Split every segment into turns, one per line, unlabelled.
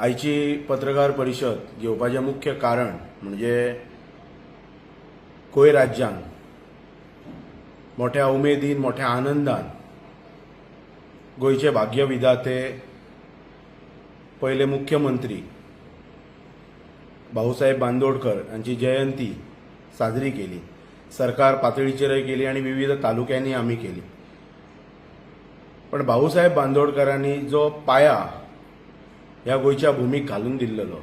आयची पत्रकार परिशद घेवपाचें मुख्य कारण म्हणजे गोंय राज्यांत मोठ्या उमेदीन मोठ्या आनंदान गोंयचे भाग्य विधाते पयले मुख्यमंत्री भाऊसाहेब बांदोडकर हांची जयंती साजरी केली. सरकार पातळीचेरय केली आणि विविध तालुक्यांनी आम्ही केली. पण भाऊसाहेब बांदोडकरांनी जो पाया ह्या गोंयच्या भुमीक घालून दिल्लो.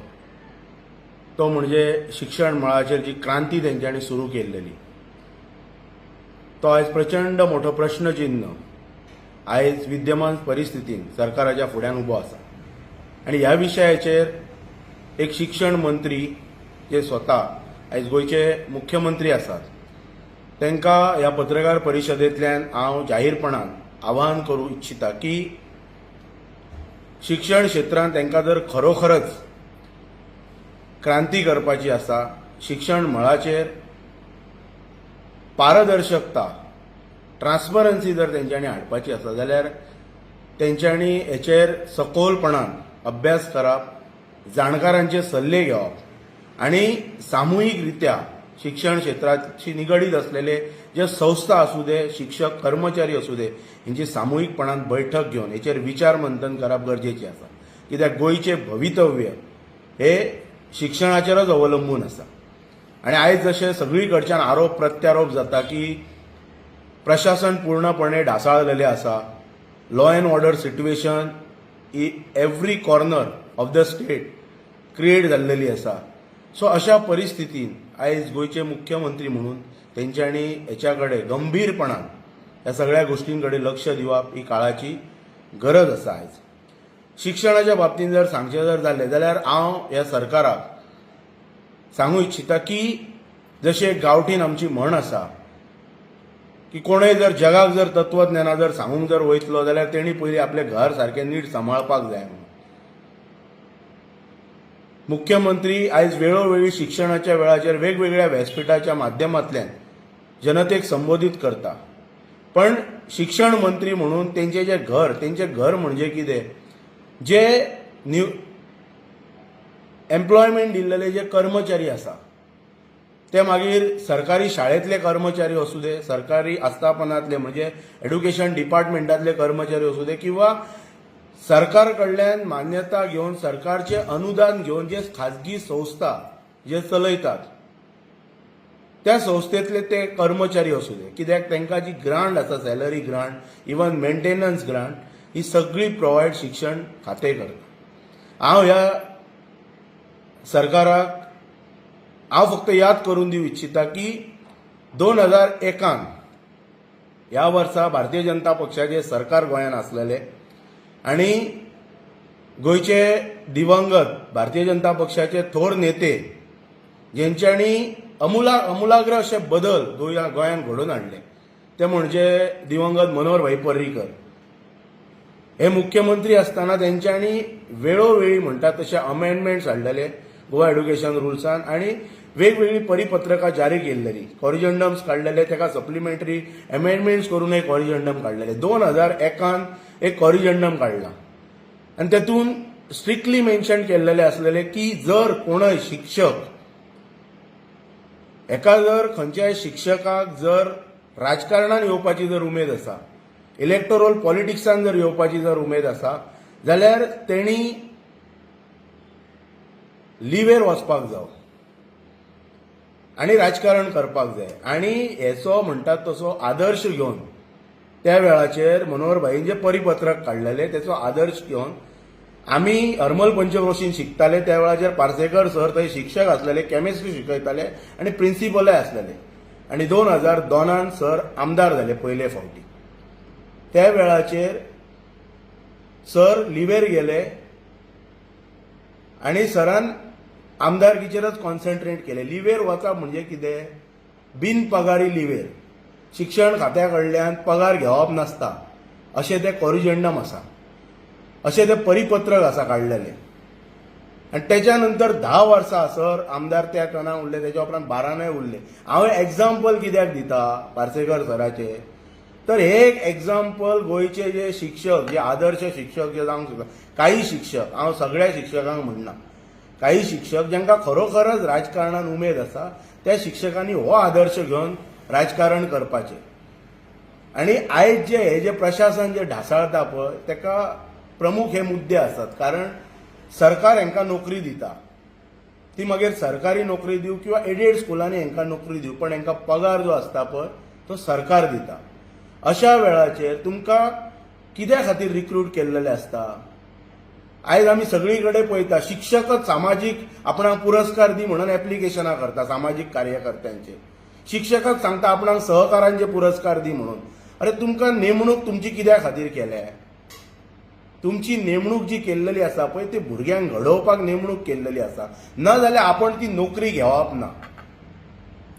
तो म्हणजे शिक्षण मळाचेर जी क्रांती तेंच्यांनी सुरू केल्लेली. तो आयज प्रचंड मोठो प्रश्नचिन्ह आयज विद्यमान परिस्थितीन सरकाराच्या फुड्यान उबो आसा. आणि ह्या विशयाचेर एक शिक्षण मंत्री जे स्वता आयज गोंयचे मुख्यमंत्री आसात तांकां ह्या पत्रकार परिशदेंतल्यान हांव जाहीरपणान आवाहन करूं इच्छिता की शिक्षण क्षेत्रांत तांकां जर खरोखरच क्रांती करपाची आसा शिक्षण मळाचेर पारदर्शकता ट्रान्सपरन्सी जर तेंच्यांनी हाडपाची आसा जाल्यार तेंच्यांनी हेचेर सखोलपणान अभ्यास करप जाणकारांचे सल्ले घेवप आणि सामुहीक रित्या शिक्षण क्षेत्राशी निगडीत असलेले जे संस्था असू दे शिक्षक कर्मचारी असू दे हेंची सामुहीकपणान बैठक घेवन हेचेर विचार मंथन करप गरजेचें आसा. कित्याक गोंयचें भवितव्य हे शिक्षणाचेरच अवलंबून आसा. आणि आयज जशें सगळी कडच्यान आरोप प्रत्यारोप जाता की प्रशासन पूर्णपणे ढासाळलेले आसा law and order situation he every corner of the state create जाल्लेली आसा. सो अशा परिस्थितीन आयज गोंयचे मुख्यमंत्री म्हणून तेंच्यांनी हेच्या कडेन गंभीरपणान ह्या सगळ्या गोश्टीं कडेन लक्ष दिवप ही काळाची गरज आसा आयज शिक्षणाच्या बाबतींत जर सांगचें जर जालें जाल्यार हांव ह्या सरकाराक सांगू इच्छिता की जशें गांवठीन आमची म्हण आसा की कोणय जर जगाक जर तत्वज्ञाना जर सांगूंक जर वयतलो जाल्यार तेणी पयलीं आपलें घर सारकें नीट सांबाळपाक जाय म्हणून. मुख्यमंत्री आयज वेळोवेळी शिक्षणाच्या वेळाचेर वेगवेगळ्या व्यासपीठाच्या माध्यमांतल्यान जनतेक संबोधीत करता. पण शिक्षण मंत्री म्हणून तेंचें जें घर तेंचें घर म्हणजे कितें? जे न्यू एम्प्लॉयमेंट दिल्लेले जे कर्मचारी आसा ते मागीर सरकारी शाळेंतले कर्मचारी असू दे सरकारी आस्थापनांतले म्हणजे एड्युकेशन डिपार्टमेंटांतले कर्मचारी असू दे किंवा सरकार कडल्यान मान्यता घेवन सरकारचे अनुदान घेवन जे खाजगी संस्था जे चलयतात त्या संस्थेतले ते कर्मचारी असू दे कित्याक तांकां जी ग्रांट आसा salary grant even maintenance grant ही सगळी प्रोवायड शिक्षण खातें करता हांव ह्या सरकाराक हांव फक्त याद करून दिवं इच्छिता की दोन हजार एकान ह्या वर्सा भारतीय जनता पक्षाचे सरकार गोंयांत आसलेलें आनी गोंयचे दिवंगत भारतीय जनता पक्षाचे थोर नेते जेंच्यांनी अमुला अमुलाग्र असे बदल गोंया गोंयांत घडोवन हाडले ते म्हणजे दिवंगत मनोहरभाई पर्रीकर. हे मुख्यमंत्री असताना तेंच्यांनी वेळोवेळी म्हणटात तशे अमेंडमेंट्स हाडलेले गोवा एड्युकेशन रुल्सान आणि वेगवेगळी परिपत्रकां जारी केल्लेली कॉरिजंडम्स काडलेले तेका सप्लिमेंटरी अमेंडमेंट्स करून एक कॉरिजंडम काढलेले. दोन हजार एकान एक कॉरिजंडम काढला. आनी तेतून स्ट्रिक्टली मेन्शन केलेले आसलेले की जर कोणय शिक्षक एका जर खंयच्याय शिक्षकाक जर राजकारणान येवपाची जर उमेद आसा इलेक्टोरल पॉलिटिक्सान जर येवपाची जर उमेद आसा जाल्यार तेणी लिवेर वचपाक जाय आनी राजकारण करपाक जाय. आनी हेचो म्हणटात तसो आदर्श घेवन त्या वेळाचेर मनोहरभाईन जे परिपत्रक काडलेले तेचो आदर्श घेवन आमी हरमल पंचक्रोशीन शिकताले त्या वेळाचेर पार्सेकर सर थंय शिक्षक आसलेले कॅमिस्ट्री शिकयताले आनी प्रिंसिपलय आसलेले. आनी दोन हजार दोनान सर आमदार जाले पयले फावटी. त्या वेळाचेर सर लिवेर गेले आनी सरान आमदारकीचेरच कॉन्सन्ट्रेट केलें. लिवेर वचप म्हणजे कितें बिन पगारी लिवेर शिक्षण खात्या कडल्यान पगार घेवप नासता. अशें तें कॉरिजेंडम आसा अशें तें परिपत्रक आसा काडलेलें आनी तेच्या नंतर धा वर्सां सर आमदार त्या टर्नाक उरले तेच्या उपरांत बारानय उरले. हांव एग्जाम्पल कित्याक दिता? पार्सेकर सराचे. तर हे एक एक्झाम्पल गोंयचे जे शिक्षक जे आदर्श शिक्षक जे जावंक शकता. काही शिक्षक हांव सगळ्या शिक्षकांक म्हणना. काही शिक्षक जांकां खरोखरच राजकारणान उमेद आसा त्या शिक्षकांनी हो आदर्श घेवन राजकारण करपाचें. आणि आयज जे हे जे प्रशासन जे ढासाळता पळय ताका प्रमुख हे मुद्दे असतात. कारण सरकार हांकां नोकरी दिता. ती मागीर सरकारी नोकरी दिवं किंवा एडेड स्कुलांनी हांकां नोकरी दिवं पण हांकां पगार जो आसता पळय तो सरकार दिता. अशा वेळाचेर तुमकां कित्या खातीर रिक्रूट केल्लेले आसता आयज आमी सगळी कडेन पळयता शिक्षकच सामाजीक आपणाक पुरस्कार दी म्हणून एप्लिकेशनां करता सामाजीक कार्यकर्त्यांचे. शिक्षकच सांगता आपणाक सहकारांचे पुरस्कार दी म्हणून. अरे तुमकां नेमणूक तुमची कित्या खातीर केल्या? तुमची नेमणूक जी केल्लेली आसा पळय ती भुरग्यांक घडोवपाक नेमणूक केल्लेली आसा. ना जाल्यार आपण ती नोकरी घेवप ना.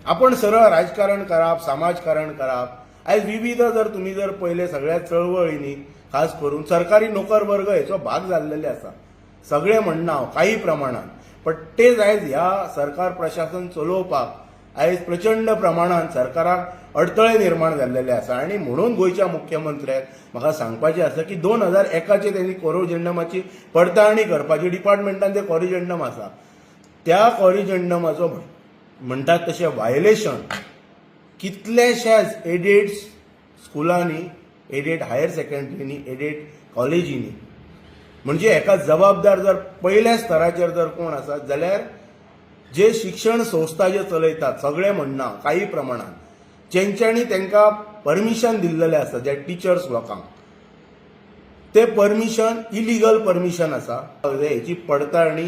आपण सरळ राजकारण करप समाजकारण करप. आयज विविध जर तुम्ही जर पहिले सगळ्या चळवळींनी खास करून सरकारी नोकर वर्ग हेचो भाग जाल्लेले आसा सगळे म्हणना हांव काही प्रमाणात. पण तेच आयज ह्या सरकार प्रशासन चलोवपाक आयज प्रचंड प्रमाणात सरकाराक अडथळे निर्माण जाल्लेले आसा आणि म्हणून गोंयच्या मुख्यमंत्र्याक म्हाका सांगपाचें आसा की दोन हजार एकाचे त्यांनी कोरोजेंडमाची पडताळणी करपाची डिपार्टमेंटान ते कोरिजेंडम आसा. त्या कोरिजेंडमाचो म्हणटात तशें वायलेशन कितलेशेच एडेड स्कुलांनी एडेड हायर सेकंडरीनी एडेड कॉलेजींनी. म्हणजे हेका जबाबदार जर पयल्या स्तराचेर जर कोण आसात जाल्यार जे शिक्षण संस्था जे चलयतात सगळे म्हणना काही प्रमाणात जेंच्यांनी तांकां परमिशन दिल्लेलें आसा जे टिचर्स लोकांक ते परमिशन इलिगल परमिशन आसा हेची पडताळणी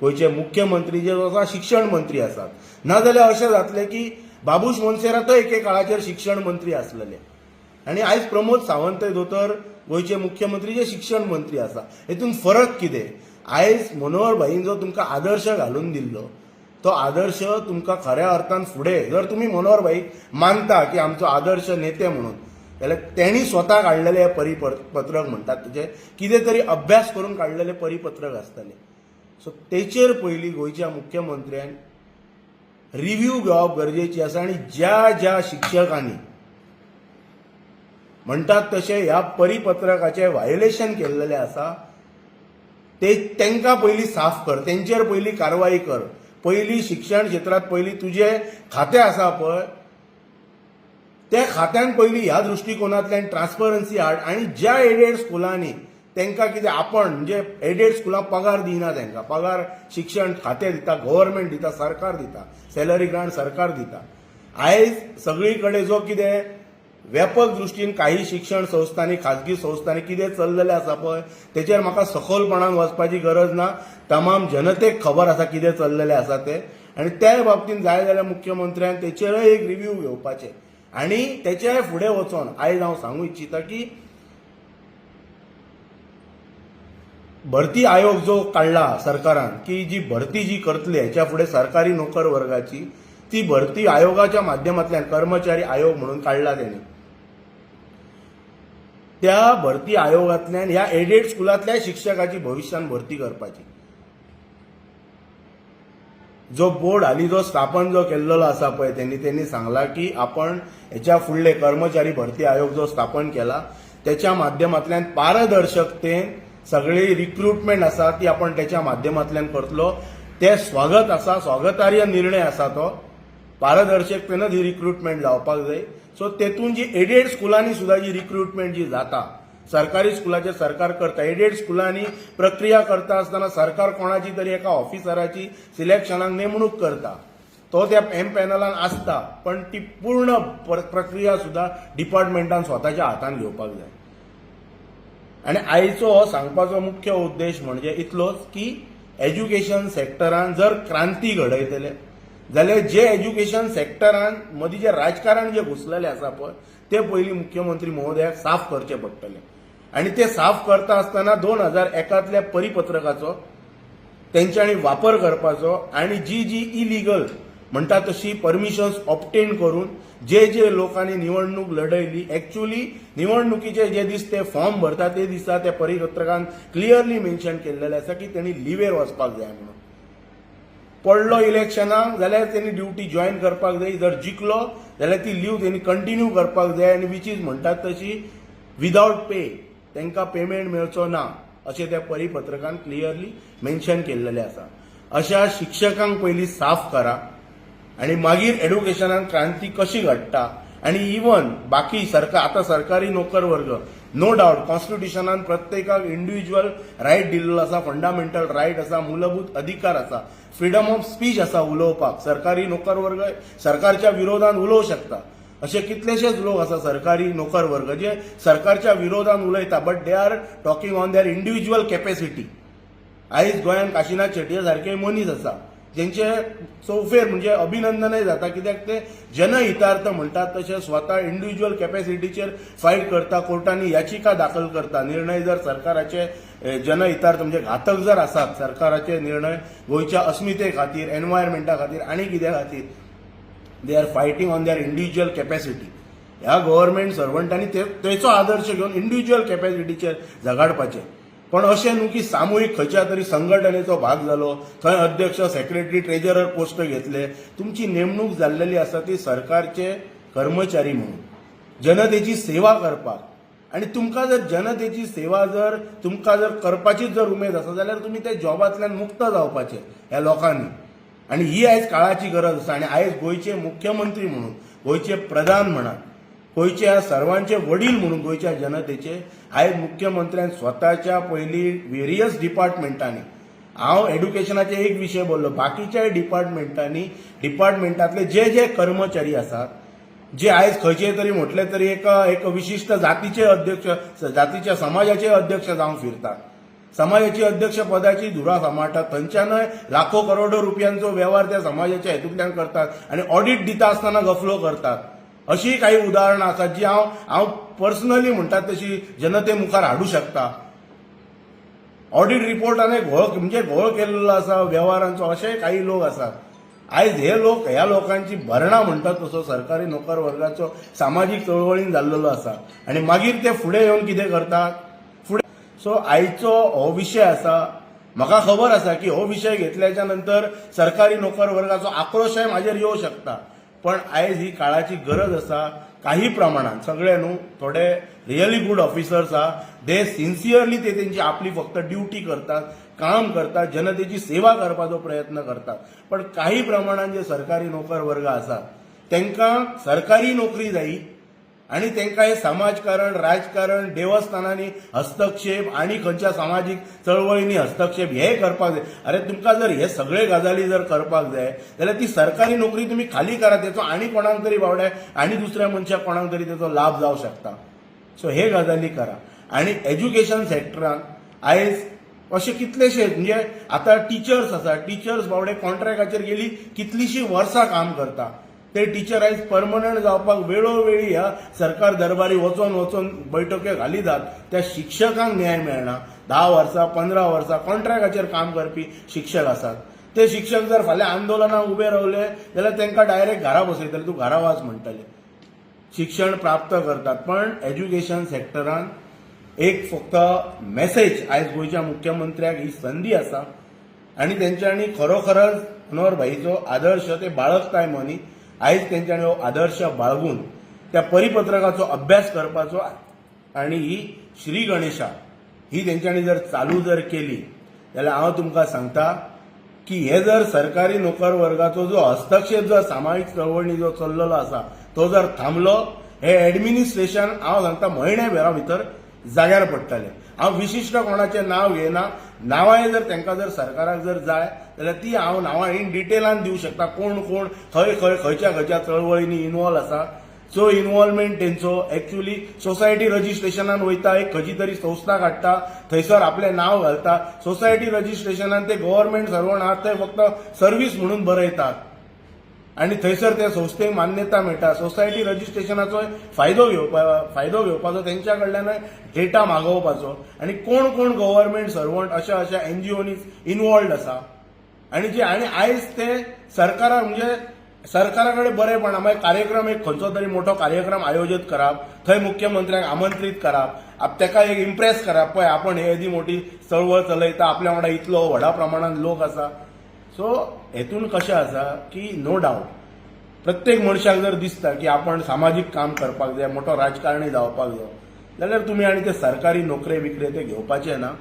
गोंयचे मुख्यमंत्री जे आसा शिक्षण मंत्री आसात. नाजाल्यार अशें जातलें की बाबूश मोन्सेरातय एके काळाचेर शिक्षण मंत्री आसलेले. आनी आयज प्रमोद सावंत दोतोर गोंयचे मुख्यमंत्री जे शिक्षण मंत्री आसा. हेतून फरक कितें? आयज मनोहर भाईन जो तुमकां आदर्श घालून दिल्लो तो आदर्श तुमकां खऱ्या अर्थान फुडें जर तुमी मनोहर भाईक मानता की आमचो आदर्श नेते म्हणून जाल्यार तेणी स्वता काडलेलें हें परिपत्रक म्हणटात तेजे कितें तरी अभ्यास करून काडलेलें परिपत्रक आसतलें. सो तेचेर पयलीं गोंयच्या मुख्यमंत्र्यान रिव्ह्यू घेवप गरजेची आसा आनी ज्या ज्या शिक्षकांनी म्हणटात तशें ह्या परिपत्रकाचें व्हायोलेशन केल्लेलें आसा ते तांकां पयलीं साफ कर तेंचेर पयलीं कारवाई कर पयलीं शिक्षण क्षेत्रांत पयलीं तुजें खातें आसा पळय त्या खात्यान पयलीं ह्या दृश्टिकोनांतल्यान ट्रान्सपरन्सी हाड आनी ज्या एडेड स्कुलांनी तांकां कितें आपण म्हणजे एडेड स्कुलांक पगार दिना तांकां पगार शिक्षण खातें दिता गव्हर्मेंट दिता सरकार दिता सॅलरी ग्रांट सरकार दिता. आयज सगळी कडेन जो कितें व्यापक दृश्टीन काही शिक्षण संस्थांनी खाजगी संस्थांनी कितें चललेलें आसा पळय तेचेर म्हाका सखोलपणान वचपाची गरज ना. तमाम जनतेक खबर आसा कितें चललेलें आसा तें. आनी त्या बाबतींत जाय जाल्यार मुख्यमंत्र्यान तेचेरय एक रिव्ह्यू घेवपाचें. आनी तेच्या फुडें वचोन. आयज हांव सांगूं इच्छिता की भरती आयोग जो काडला सरकारान की जी भरती जी करतली हेच्या फुडें सरकारी नोकर वर्गाची ती भरती आयोगाच्या माध्यमांतल्यान कर्मचारी आयोग म्हणून काडला तेणी त्या भरती आयोगांतल्यान ह्या एडेड स्कुलांतल्या शिक्षकाची भविश्यान भरती करपाची. जो बोर्ड हाली जो स्थापन जो केल्लो आसा पळय त्यांनी त्यांनी सांगला की आपण हेच्या फुडले कर्मचारी भरती आयोग जो स्थापन केला त्याच्या माध्यमांतल्यान पारदर्शकतेन सगळी रिक्रुटमेंट आसा ती आपण त्याच्या माध्यमांतल्यान करतलो. ते स्वागत आसा स्वागतार्य निर्णय आसा तो. पारदर्शकतेनच ही रिक्रुटमेंट जावपाक जाय. सो तेतून जी एडेड स्कुलांनी सुद्धा जी रिक्रुटमेंट जी जाता सरकारी स्कुलाचेर सरकार करता एडेड स्कुलांनी प्रक्रिया करता आसतना सरकार कोणाची तरी एका ऑफिसराची सिलेक्शनाक नेमणूक करता. तो त्या एम पॅनलान आसता पण ती पूर्ण प्र- प्रक्रिया सुद्धा डिपार्टमेंटान स्वताच्या हातान घेवपाक जाय. आनी आयचो हो सांगपाचो मुख्य उद्देश म्हणजे इतलोच की एज्युकेशन सेक्टरान जर क्रांती घडयतले जाल्यार जे एज्युकेशन सेक्टरान मदीं जे राजकारण जे घुसलेलें आसा पळय ते पयलीं मुख्यमंत्री महोदयाक साफ करचें पडटलें आनी ते साफ करता आसतना दोन हजार एकांतल्या परिपत्रकाचो तेंच्यांनी वापर करपाचो आनी जी जी इलिगल म्हणटा तशी परमिशन्स ऑप्टेन करून जे जे लोकांनी निवडणूक लढयली एक्च्युअली निवडणुकीचे जे दीस ते फॉर्म भरता ते दिसा त्या परिपत्रकान क्लियरली मेन्शन केल्लेलें आसा की तेणी लिवेर वचपाक जाय म्हणून. पडलो इलेक्शनाक जाल्यार तेणी ड्युटी जॉईन करपाक जाय. जर जिखलो जाल्यार ती लीव तेणी कंटिन्यू करपाक जाय आनी विच इज म्हणटात तशी विदाउट पे तांकां पेमेंट मेळचो ना अशें त्या परिपत्रकान क्लियरली मेन्शन केल्लेलें आसा. अशा शिक्षकांक पयलीं साफ करा आनी मागीर एड्युकेशनान क्रांती कशी घडटा आनी इवन बाकी सरकार आतां सरकारी नोकर वर्ग नो डाऊट कॉन्स्टिट्युशनान प्रत्येकाक इंडिव्हिज्युअल रायट दिल्लो आसा फंडामेंटल रायट आसा मूलभूत अधिकार आसा फ्रीडम ऑफ स्पीच आसा उलोवपाक सरकारी नोकर वर्ग सरकारच्या विरोधान उलोवंक शकता. असे कितलेशेच लोक आसा सरकारी नोकर वर्ग जे सरकारच्या विरोधान उलयता but they are talking on their individual capacity आयज गोंयांत काशिनाथ शेट्ये सारके मनीस आसा तेंचे चौफेर म्हणजे अभिनंदनय जाता कित्याक ते जनहितार्थ म्हणटात तशे स्वता इंडिव्हिज्युअल कॅपॅसिटीचेर फायट करता कोर्टांनी याचिका दाखल करता. निर्णय जर सरकाराचे जनहितार्थ म्हणजे घातक जर आसात सरकाराचे निर्णय गोंयच्या अस्मिते खातीर एनवायरमेंटा खातीर आनी कित्या खातीर? They are fighting on their individual capacity ह्या गव्हर्नमेंट सर्वंटांनी ते तेचो आदर्श घेवन इंडिव्हिज्युअल कॅपॅसिटीचेर झगाडपाचें. पण अशें न्हू की सामुहीक खंयच्या तरी संघटनेचो भाग जालो थंय अध्यक्ष सेक्रेटरी ट्रेजरर पोस्ट घेतले. तुमची नेमणूक जाल्लेली आसा ती सरकारचे कर्मचारी म्हणून. जनतेची सेवा करपाक. आनी तुमकां जर जनतेची सेवा जर तुमकां जर करपाचीच जर उमेद आसा जाल्यार तुमी त्या जॉबांतल्यान मुक्त जावपाचे ह्या लोकांनी. आणि ही आयज काळाची गरज आसा. आणि आयज गोंयचे मुख्यमंत्री म्हणून गोंयचे प्रधान म्हणा गोंयचे ह्या सर्वांचे वडील म्हणून गोंयच्या जनतेचे आयज मुख्यमंत्र्यान स्वताच्या पयलीं वेरियस डिपार्टमेंटांनी हांव एड्युकेशनाचे एक विशय बोललो. बाकीच्या डिपार्टमेंटांनी डिपार्टमेंटांतले जे जे कर्मचारी आसात जे आयज खंयचे तरी म्हटले तरी एका एक विशिष्ट जातीचे अध्यक्ष जातीच्या समाजाचे अध्यक्ष जावंक फिरतात. समाजाची अध्यक्ष पदाची धुरा सांबाळटात थंयच्यानय लाखो करोडो रुपयांचो व्यवहार त्या समाजाच्या हेतूंतल्यान करतात आनी ऑडिट दिता आसतना गफलो करतात. अशीं काही उदाहरणां आसात जी हांव हांव पर्सनली म्हणटात तशी जनते मुखार हाडूं शकता. ऑडिट रिपोर्टाने घोळ म्हणजे घोळ केलेलो आसा वेव्हारांचो अशेय काही लोक आसात आयज हे लोक ह्या लोकांची भरणां म्हणटात तसो सरकारी नोकर वर्गाचो सामाजीक चळवळीन जाल्लेलो आसा आनी मागीर ते फुडें येवन कितें करतात? फुडें सो आयचो हो विशय आसा म्हाका खबर आसा की हो विशय घेतल्याच्या नंतर सरकारी नोकर वर्गाचो आक्रोशय म्हाजेर येवं शकता. पण आयज ही काळाची गरज आसा काही प्रमाणात. सगळे न्हू थोडे रियली गुड ऑफिसर्स आहा दे सिन्सियरली ते तेंची आपली फक्त ड्युटी करतात काम करतात जनतेची सेवा करपाचो प्रयत्न करतात. पण काही प्रमाणात जे सरकारी नोकर वर्ग आसात त्यांना सरकारी नोकरी जायी आणि त्यांना हे समाजकारण राजकारण देवस्थानांनी हस्तक्षेप आणि खंयच्या सामाजीक चळवळींनी हस्तक्षेप हे करपाक जाय. अरे तुमकां जर हे सगळे गजाली जर करपाक जाय जाल्यार ती सरकारी नोकरी तुमी खाली करा तेचो आनी कोणाक तरी बावड्या आनी दुसऱ्या मनशाक कोणाक तरी त्याचो लाभ जावं शकता. सो हे गजाली करा. आणि एज्युकेशन सेक्टरान आयज अशे कितलेशे म्हणजे आतां टिचर्स आसा टिचर्स बावडे कॉन्ट्रॅक्टाचेर गेली कितलीशीं वर्सां काम करता. ते टीचर आयज परमनंट जावपाक वेळोवेळी ह्या सरकार दरबारी वचोन वचोन बैठक्यो घालितात. त्या शिक्षकांक न्याय मेळना. धा वर्सां पंदरा वर्सां कॉन्ट्रॅक्टाचेर काम करपी शिक्षक आसात. ते शिक्षक जर फाल्यां आंदोलनाक उबे रावले जाल्यार तांकां डायरेक्ट घरा बसयतले. तूं घरा वाच म्हणटले. शिक्षण प्राप्त करतात पण एज्युकेशन सेक्टरान एक फक्त मेसेज आयज गोंयच्या मुख्यमंत्र्याक ही संदी आसा. आनी तेंच्यांनी खरोखरच मनोहर भाईचो आदर्श ते बाळगताय मनी आयज तेंच्यानी हो आदर्श बाळगून त्या परिपत्रकाचो अभ्यास करपाचो आनी ही श्री गणेशा ही तेंच्यांनी जर चालू जर केली जाल्यार हांव तुमकां सांगता की हे जर सरकारी नोकर वर्गाचो जो हस्तक्षेप जो सामाजीक चळवळी जो चल्लेलो आसा तो जर थांबलो हे एडमिनिस्ट्रेशन हांव सांगता म्हयन्या भितर जाग्यार पडटलें. हांव विशिश्ट कोणाचें नांव घेयना नांवांय जर तांकां जर सरकाराक जर जाय जाल्यार ती हांव नांवां इन डिटेलान दिवं शकता. कोण कोण खंय खंय खंयच्या खंयच्या चळवळींनी इन्वॉल्व आसा सो इन्वॉल्वमेंट तेंचो एक्च्युली सोसायटी रजिस्ट्रेशनान वयता एक खंयची तरी संस्था काडटा थंयसर आपलें नांव घालता. सोसायटी रजिस्ट्रेशनान ते गव्हर्नमेंट सर्वण आहात ते फक्त सर्वीस म्हणून बरयतात आनी थंयसर त्या संस्थेक मान्यता मेळटा सोसायटी रजिस्ट्रेशनाचो फायदो घेवपा फायदो घेवपाचो तेंच्या कडल्यान डेटा मागोवपाचो. आनी कोण कोण गव्हर्मेंट सर्वंट अशा अशा एनजीओनी इनवॉल्ड आसा आनी जे आनी आयज ते सरकाराक म्हणजे सरकारा कडेन बरेपणा मागीर कार्यक्रम एक खंयचो तरी मोठो कार्यक्रम आयोजीत करप थंय मुख्यमंत्र्यांक आमंत्रीत करप तेका एक इम्प्रेस करप. पळय आपण हे येदी मोठी चळवळ चलयता आपल्या वांगडा इतलो व्हडा प्रमाणात लोक आसा. सो हेतून कशें आसा की नो डावट प्रत्येक मनशाक जर दिसता की आपण सामाजीक काम करपाक जाय मोठो राजकारणी जावपाक जाय जाल्यार तुमी आनी ते सरकारी नोकरे विकरे ते घेवपाचे ना.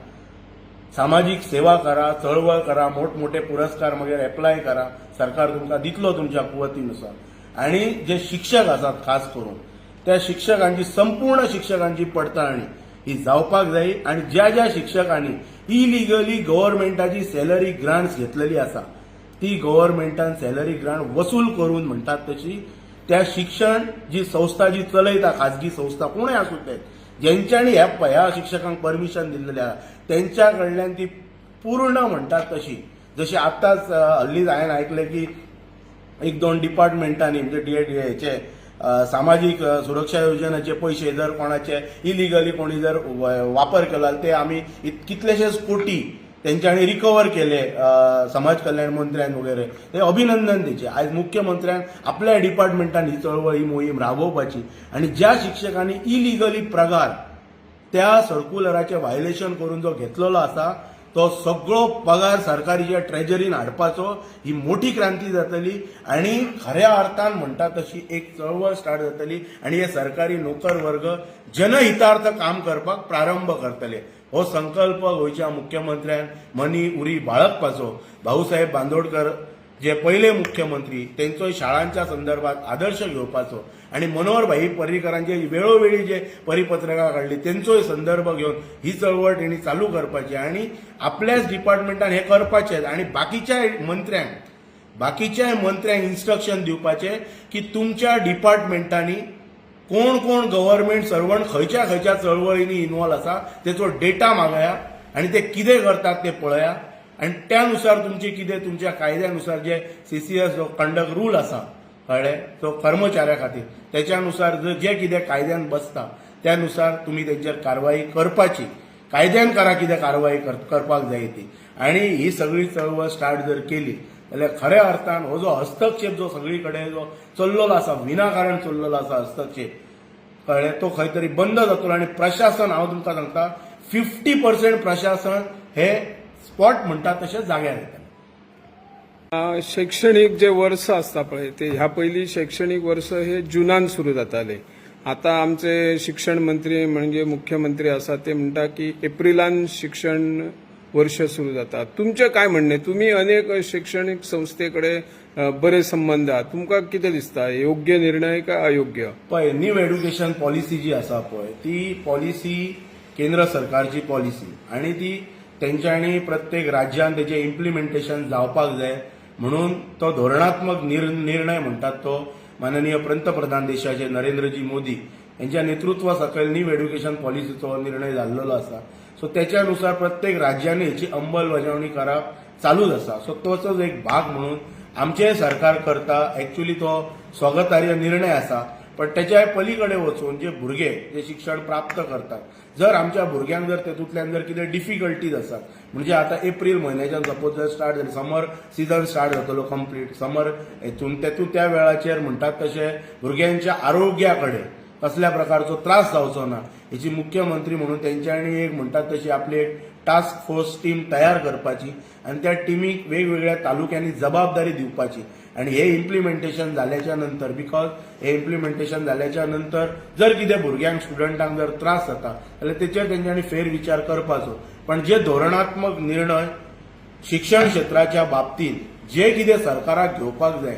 सामाजीक सेवा करा चळवळ करा मोठमोठे पुरस्कार मागीर एप्लाय करा. सरकार तुमकां दितलो तुमच्या कुवतीनुसार. आणि जे शिक्षक आसात खास करून त्या शिक्षकांची संपूर्ण शिक्षकांची पडताळणी ही जावपाक जाय आणि ज्या ज्या शिक्षकांनी इलिगली गव्हर्नमेंटाची सॅलरी ग्रांट्स घेतलेली आसा ती गव्हर्नमेंटान सॅलरी ग्रांट वसूल करून म्हणटात तशी त्या शिक्षण जी संस्था जी चलयता खाजगी संस्था कोणूय आसूं ते ज्यांच्यानी ह्या ह्या शिक्षकांक परमिशन दिलेले आहा त्यांच्या कडल्यान ती पूर्ण म्हणटात तशी. जशी आत्ताच हल्लीच हल्ली हांवें आयकलें की एक दोन डिपार्टमेंटांनी म्हणजे डी हेचे सामाजीक सुरक्षा योजनेचे पयशे जर कोणाचे इलिगली कोणी जर वापर केला ते आमी कितलेशेच कोटी त्यांच्यानी रिकवर केले समाज कल्याण मंत्र्यान वगैरे. हे अभिनंदन तेचे आयज मुख्यमंत्र्यान आपल्या डिपार्टमेंटान ही चळवळ ही मोहीम राबोवपाची. आणि ज्या शिक्षकांनी इलिगली प्रगार त्या सर्क्युलराचे व्हायलेशन करून जो घेतलेलो आसा तो सगळो पगार सरकारीच्या ट्रेजरीन हाडपाचो ही मोठी क्रांती जातली आणि खऱ्या अर्थान म्हणटा तशी एक चळवळ स्टार्ट जातली आणि हे सरकारी नोकर वर्ग जनहितार्थ काम करपाक प्रारंभ करतले. हो संकल्प गोंयच्या मुख्यमंत्र्यान मनी उरी बाळगपाचो. भाऊसाहेब बांदोडकर जे पहिले मुख्यमंत्री त्यांचो शाळांच्या संदर्भात आदर्श घेवपाचो. आणि मनोहरभाई पर्रीकरांचे वेळोवेळी जे परिपत्रकां काढली त्यांचोय संदर्भ घेऊन ही चळवळ त्यांनी चालू करपाची आणि आपल्याच डिपार्टमेंटान हे करपाचें आणि बाकीच्या मंत्र्यांक बाकीच्या मंत्र्यांक इन्स्ट्रक्शन दिवपाचे की तुमच्या डिपार्टमेंटांनी कोण कोण गव्हर्नमेंट सर्वंट खंयच्या खंयच्या चळवळींनी इन्वॉल्व आसा तेचो डेटा मागया आणि ते कितें करतात ते पळया. आणि त्यानुसार तुमची कितें तुमच्या कायद्यानुसार जे सीसीएस एस कंडक्ट रूल आसा कळ्ळें तो कर्मचाऱ्या खातीर त्याच्यानुसार जर जे कितें कायद्यान बसता त्यानुसार तुम्ही तेंचेर कारवाई करपाची. कायद्यान करा कितें कारवाई कर- करपाक जाय ती. आणि ही सगळी चळवळ स्टार्ट जर केली जाल्यार खऱ्या अर्थान हो जो हस्तक्षेप जो सगळी कडेन जो चल्लेलो आसा विनाकारण चल्लेलो आसा हस्तक्षेप कळ्ळें तो खंय तरी बंद जातलो आणि प्रशासन हांव तुमकां सांगता फिफ्टी पर्सेंट प्रशासन हे स्पॉट म्हणटा तशें जाग्यार येता
शैक्षणिक जे वर्ष आसता पळय ते ह्या पयलीं शैक्षणिक वर्ष हे जुनान सुरू जाताले. आता आमचे शिक्षण मंत्री म्हणजे मुख्यमंत्री आसा ते म्हणटा की एप्रिलान शिक्षण वर्ष सुरू जाता तुमचे काय म्हणणे? तुम्ही अनेक शैक्षणिक संस्थेकडे कडेन बरे संबंध आहात. तुमकां कितें दिसता? योग्य निर्णय काय अयोग्य?
पळय न्यू एड्युकेशन पॉलिसी जी आसा पळय ती पॉलिसी केंद्र सरकारची पॉलिसी. आणि ती तेंच्यांनी प्रत्येक राज्यान तेजें इम्प्लिमेंटेशन जावपाक जाय. म्हणून तो धोरणात्मक निर- निर्णय म्हणटात तो. माननीय पंतप्रधान देशाचे नरेंद्रजी मोदी यांच्या नेतृत्वा सकयल न्यू एड्युकेशन पॉलिसीचो निर्णय जाल्लो आसा. सो त्याच्यानुसार प्रत्येक राज्याने हेची अंमलबजावणी करप चालूच आसा. सो तोचोच एक भाग म्हणून आमचे सरकार करता. एक्च्युली तो स्वागतार्य निर्णय आसा. पण त्याच्या पलीकडे वचून जे भुरगे जे शिक्षण प्राप्त करतात जर आमच्या भुरग्यांक जर तेतूंतल्यान जर कितें डिफिकल्टीज आसात म्हणजे आता एप्रील म्हयन्याच्यान सपोज जर स्टार्ट जालें समर सिजन स्टार्ट जातलो कंप्लीट समर हेतून तेतून त्या वेळाचेर म्हणटात तशें भुरग्यांच्या आरोग्या कडेन कसल्या प्रकारचो त्रास जावचो ना हेची मुख्यमंत्री म्हणून तेंच्यांनी एक म्हणटात तशी आपली एक टास्क फोर्स टीम तयार करपाची आणि त्या टिमीक वेगवेगळ्या तालुक्यांनी जबाबदारी दिवपाची. आणि हे इम्प्लिमेंटेशन जाल्याच्या नंतर बिकॉज हे इम्प्लिमेंटेशन जाल्याच्या नंतर जर कितें भुरग्यांक स्टुडंटांक जर त्रास जाता जाल्यार तेचेर तेंच्यांनी फेरविचार करपाचो. पण जे धोरणात्मक निर्णय शिक्षण क्षेत्राच्या बाबतींत जे कितें सरकाराक घेवपाक जाय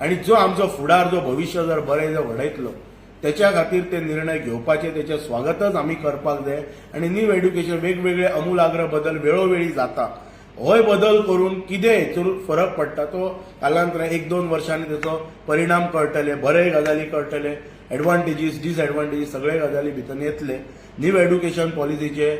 आणि जो आमचो फुडार जो भविष्य जर बरें जर घडयतलो त्याच्या खातीर ते निर्णय घेवपाचे त्याचे स्वागतच आमी करपाक जाय. आणि न्यू एड्युकेशन वेगवेगळे अमूलाग्र बदल वेळोवेळी जाता. होय बदल करून कितें हेचूर फरक पडटा तो कालांतरान एक दोन वर्षांनी त्याचो परिणाम कळटले बरे गजाली कळटले एडवांटेजीस डिसएडवांटेजीस सगळे गजाली भितर येतले. न्यू एड्युकेशन पॉलिसीचे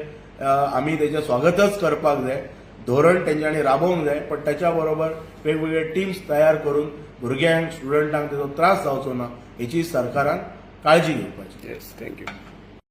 आमी तेचें स्वागतच करपाक जाय धोरण तेंच्यांनी राबोवंक जाय पण त्याच्या बरोबर वेगवेगळे टीम्स तयार करून भुरग्यांक स्टुडंटांक तेचो त्रास जावचो ना हेची सरकारान काळजी घेवपाची.
Yes thank you